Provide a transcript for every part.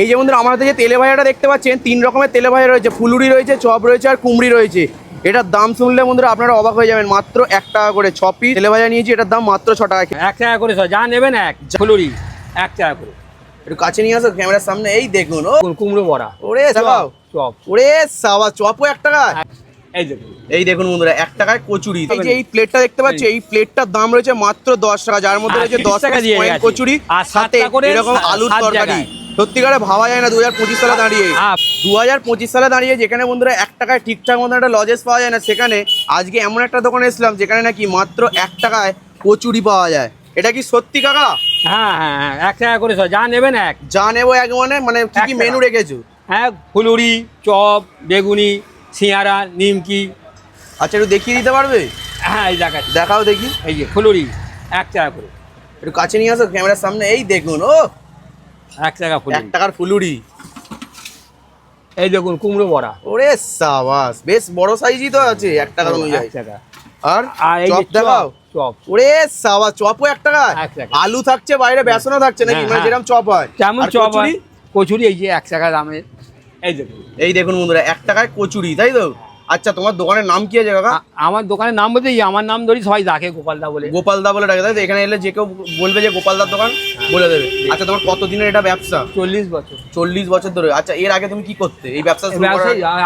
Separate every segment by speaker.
Speaker 1: এই যে বন্ধুরা আমার হাতে যে তেলে ভাজাটা দেখতে পাচ্ছেন তিন রকমের তেলে ভাজা রয়েছে। ফুলুরি রয়েছে চপ রয়েছে আর কুমড়ি রয়েছে। এটার দাম শুনলে বন্ধুরা আপনারা অবাক হয়ে যাবেন। মাত্র এক টাকা করে ছ পিস তেলে ভাজা নিয়েছি এটার দাম মাত্র ছ টাকা
Speaker 2: এক টাকা করে যা নেবেন এক। ফুলুরি এক টাকা করে।
Speaker 1: একটু কাছে নিয়ে আসো ক্যামেরার সামনে। এই দেখুন ও।
Speaker 2: কুমড়ো বড়া।
Speaker 1: ওরে সাবাও
Speaker 2: চপ।
Speaker 1: ওরে সাবা চপও এক টাকা?
Speaker 2: এই দেখুন।
Speaker 1: এই দেখুন বন্ধুরা এক টাকায় কচুরি। এই যে এই প্লেটটা দেখতে পাচ্ছি এই প্লেটটার দাম রয়েছে মাত্র দশ টাকা। যার মধ্যে রয়েছে দশ
Speaker 2: টাকা।
Speaker 1: কচুরি
Speaker 2: আর
Speaker 1: সাথে
Speaker 2: করে
Speaker 1: এরকম আলুর তরকারি। সত্যিকারে ভাবা যায় না দু হাজার পঁচিশ সালে দাঁড়িয়ে।
Speaker 2: হ্যাঁ।
Speaker 1: দু হাজার পঁচিশ সালে দাঁড়িয়ে যেখানে বন্ধুরা এক টাকায় ঠিকঠাক মতন একটা লজেস পাওয়া যায় না সেখানে আজকে এমন একটা দোকানে এসলাম যেখানে নাকি মাত্র এক টাকায় কচুরি পাওয়া যায়। এটা কি সত্যি কাকা?
Speaker 2: হ্যাঁ হ্যাঁ হ্যাঁ এক টাকা করে যা নেবেন এক।
Speaker 1: যা নেব এক মানে মানে কি কি মেনু রেখেছো?
Speaker 2: হ্যাঁ ফুলুরি চপ বেগুনি সিঙ্গারা নিমকি।
Speaker 1: আচ্ছা একটু দেখিয়ে দিতে পারবে?
Speaker 2: হ্যাঁ এই
Speaker 1: দেখাও দেখি।
Speaker 2: এই যে ফুলুরি এক টাকা করে।
Speaker 1: একটু কাছে নিয়ে আসো ক্যামেরার সামনে। এই দেখুন ও!
Speaker 2: এক টাকা
Speaker 1: এক টাকার ফুলুরি।
Speaker 2: এই দেখুন কুমড়ো বড়া।
Speaker 1: ওরে সাবাস বেশ বড় সাইজই তো আছে এক টাকা অনুযায়ী।
Speaker 2: টাকা।
Speaker 1: আর চপ দেখাও?
Speaker 2: চপ
Speaker 1: ওরে সাবাস চপও এক টাকা? আলু থাকছে বাইরে বেসনও থাকছে নাকি?
Speaker 2: হ্যাঁ,
Speaker 1: মানে
Speaker 2: হ্যাঁ।
Speaker 1: যেরকম চপ হয়।
Speaker 2: কেমন চপ
Speaker 1: কচুরি?
Speaker 2: হয় কচুরি এই যে এক টাকা দামের এই দেখুন।
Speaker 1: এই দেখুন বন্ধুরা এক টাকায় কচুরি তাই তো? আচ্ছা তোমার দোকানের নাম কি আছে কাকা?
Speaker 2: আমার দোকানের নাম বলতে আমার নাম ধরি সবাই ডাকে গোপালদা বলে।
Speaker 1: গোপালদা বলে ডাকে তাই এখানে এলে যে কেউ বলবে যে গোপাল গোপালদার দোকান বলে দেবে। আচ্ছা তোমার কতদিনের এটা ব্যবসা?
Speaker 2: চল্লিশ বছর।
Speaker 1: চল্লিশ বছর ধরে। আচ্ছা এর আগে তুমি কি করতে? এই ব্যবসা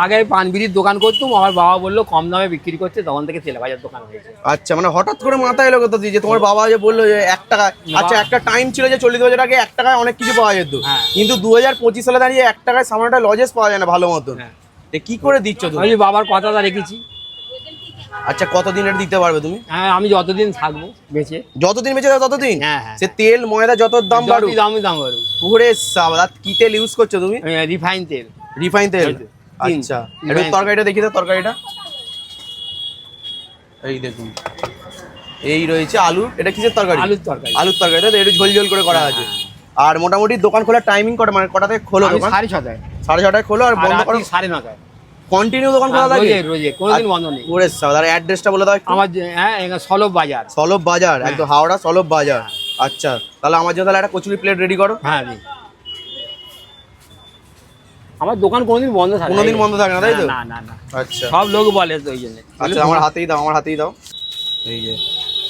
Speaker 2: আগে পানবিড়ির দোকান করতাম আমার বাবা বলল কম দামে বিক্রি করছে তখন থেকে তেলে ভাজার দোকান হয়েছে।
Speaker 1: আচ্ছা মানে হঠাৎ করে মাথায় এলো কথা যে তোমার বাবা যে বলল যে এক টাকা আচ্ছা একটা টাইম ছিল যে চল্লিশ বছর আগে এক টাকায় অনেক কিছু পাওয়া যেত।
Speaker 2: হ্যাঁ।
Speaker 1: কিন্তু দু হাজার পঁচিশ সালে দাঁড়িয়ে এক টাকায় সামান্য একটা লজেস পাওয়া যায় না ভালো মতন।
Speaker 2: হ্যাঁ।
Speaker 1: কি করে দিচ্ছ তুমি?
Speaker 2: আমি বাবার কথাটা রেখেছি।
Speaker 1: আচ্ছা কতদিনের দিতে পারবে তুমি?
Speaker 2: হ্যাঁ আমি যতদিন থাকব বেঁচে।
Speaker 1: যতদিন বেঁচে থাকো ততদিন?
Speaker 2: হ্যাঁ, হ্যাঁ।
Speaker 1: সে তেল ময়দা যত দাম বাড়ুক।
Speaker 2: দামি দাম বাড়ুক।
Speaker 1: পুকুরে সাবাদ কি তেল ইউজ করছ তুমি?
Speaker 2: রিফাইন তেল।
Speaker 1: রিফাইন তেল। আচ্ছা। একটু তরকারিটা দেখি তো তরকারিটা। এই দেখুন। এই রয়েছে আলু। এটা কিসের তরকারি?
Speaker 2: আলুর তরকারি।
Speaker 1: আলুর তরকারি? একটু ঝোল ঝোল করে করা আছে। আর মোটামুটি দোকান খোলার টাইমিং কটা? মানে কটা থেকে খোলো দোকান?
Speaker 2: সাড়ে ছটায়।
Speaker 1: সাড়ে ছটায় খোলো আর বন্ধ করো।
Speaker 2: সাড়ে নটায়
Speaker 1: কন্টিনিউ দোকান খোলা
Speaker 2: হ্যাঁ,
Speaker 1: থাকে?
Speaker 2: রোজে কোনোদিন বন্ধ নেই।
Speaker 1: ওরে সাবাদ আর অ্যাড্রেসটা বলে দাও
Speaker 2: আমার হ্যাঁ সলভ বাজার।
Speaker 1: সলভ বাজার
Speaker 2: হ্যাঁ।
Speaker 1: একদম হাওড়া সলভ বাজার। আচ্ছা তাহলে আমার জন্য তাহলে একটা কচুরি প্লেট রেডি করো।
Speaker 2: হ্যাঁ। আমার দোকান কোনোদিন বন্ধ থাকে।
Speaker 1: কোনোদিন বন্ধ থাকে না, তাই তো?
Speaker 2: না না না
Speaker 1: আচ্ছা।
Speaker 2: সব লোক বলে তো ওই জন্য।
Speaker 1: আচ্ছা আমার হাতেই দাও আমার হাতেই দাও। এই যে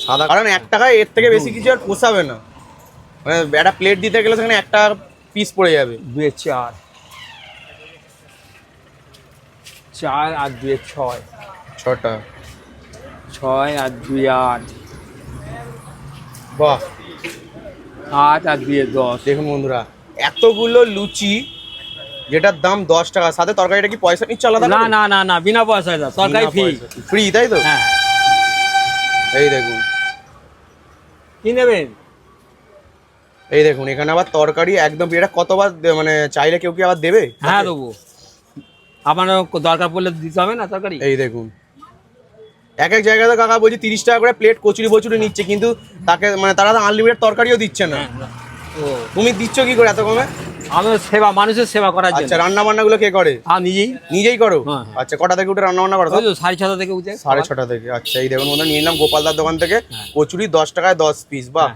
Speaker 1: সাদা কারণ এক টাকায় এর থেকে বেশি কিছু আর পোষাবে না। মানে একটা প্লেট দিতে গেলে সেখানে একটা পিস পড়ে যাবে।
Speaker 2: দুয়ে চার চার আর দুয়ে ছয়।
Speaker 1: ছটা।
Speaker 2: ছয় আর দুই আট।
Speaker 1: বাহ।
Speaker 2: আট আর দুয়ে দশ।
Speaker 1: দেখুন বন্ধুরা এতগুলো লুচি যেটার দাম দশ টাকা সাথে তরকারিটা কি পয়সা নিচ্ছে আলাদা
Speaker 2: না না না না বিনা পয়সায় দাও সরকারি ফি
Speaker 1: ফ্রি তাই তো?
Speaker 2: হ্যাঁ।
Speaker 1: এই দেখুন।
Speaker 2: কি নেবেন?
Speaker 1: এই দেখুন এখানে আবার তরকারি একদম এটা কতবার মানে চাইলে কেউ কি আবার দেবে?
Speaker 2: হ্যাঁ দেবো। আপনার দরকার পড়লে দিতে হবে না তরকারি?
Speaker 1: এই দেখুন। এক এক জায়গাতে কাকা বলছি তিরিশ টাকা করে প্লেট কচুরি বচুরি নিচ্ছে কিন্তু তাকে মানে তারা তো আনলিমিটেড তরকারিও দিচ্ছে না।
Speaker 2: হ্যাঁ,
Speaker 1: তুমি দিচ্ছ কি করে এত কমে?
Speaker 2: আমি সেবা মানুষের সেবা করার জন্য।
Speaker 1: আচ্ছা রান্না বান্না গুলো কে করে?
Speaker 2: আর নিজেই।
Speaker 1: নিজেই করো?
Speaker 2: হ্যাঁ, হ্যাঁ।
Speaker 1: আচ্ছা কটা থেকে উঠে রান্না বান্না করো
Speaker 2: সাড়ে ছটা থেকে উঠে।
Speaker 1: সাড়ে ছটা থেকে আচ্ছা এই দেখুন বন্ধু নিয়ে নিলাম গোপালদার দোকান থেকে
Speaker 2: হ্যাঁ।
Speaker 1: কচুরি দশ টাকায় দশ পিস
Speaker 2: হ্যাঁ,